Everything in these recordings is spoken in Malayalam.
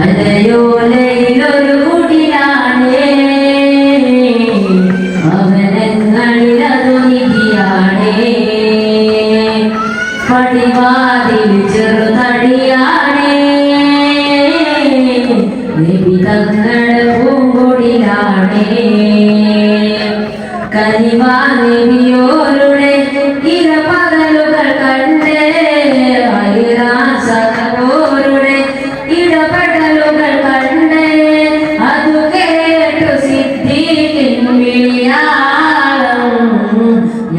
മലയോലയിലൊരു കുടിലാണേ ഭവനങ്ങളിലതു നിധിയാണേ. പടിവാതിൽ ചെറുതടിയാണേ. നബി തങ്ങളുടെ പൂങ്കൊടിലാണേ. കനിവാ നബിയോരുടെ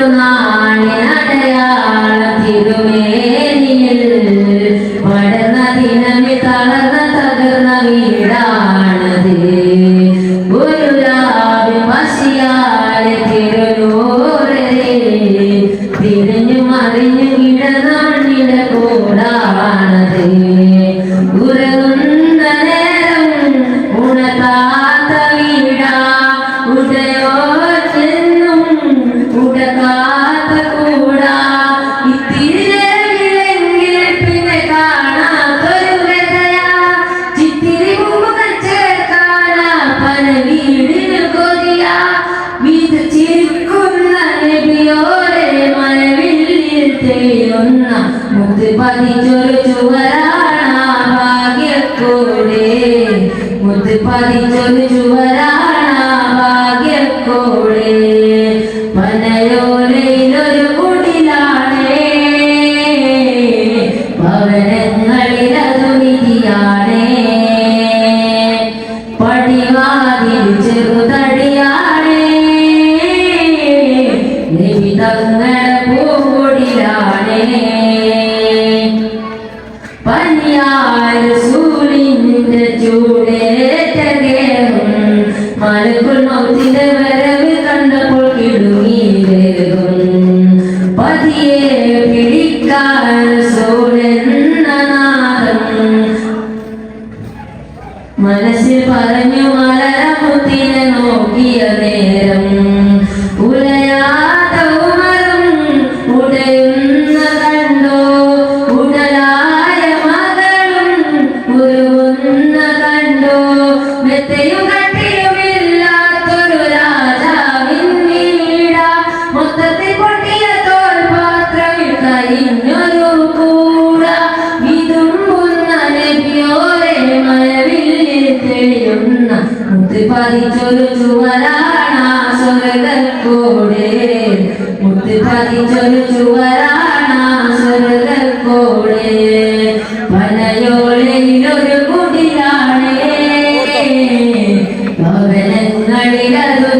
ഒരു നാളിനടയാള തിരുമേനിയിൽ പടർന്ന ദിനമി തളർന്ന മുത്ത് പതിച്ചൊരു ചുവരാണ ഭാഗ്യക്കോടെ. മുത്ത് പതിച്ചൊരു ചുവരാണ ഭാഗ്യക്കോടെ. പനയോലയിലൊരു കുടിലാണേ. ഭവനങ്ങളിലതു നിധിയാണേ. പടിവാതിൽ ചെറുതടിയാണേ. നബി മനസ്സിൽ പറഞ്ഞു മലരമുത്തിനെ നോക്കിയ നേരം പതിച്ചൊരു ചുവരാണ സ്വർഗക്കോടെ മുത്ത് പതിച്ചൊരു ചുവരാണ സ്വർഗക്കോടെ പനയോളയിലൊരു കുടിയാണേ പവനങ്ങളിലൊരു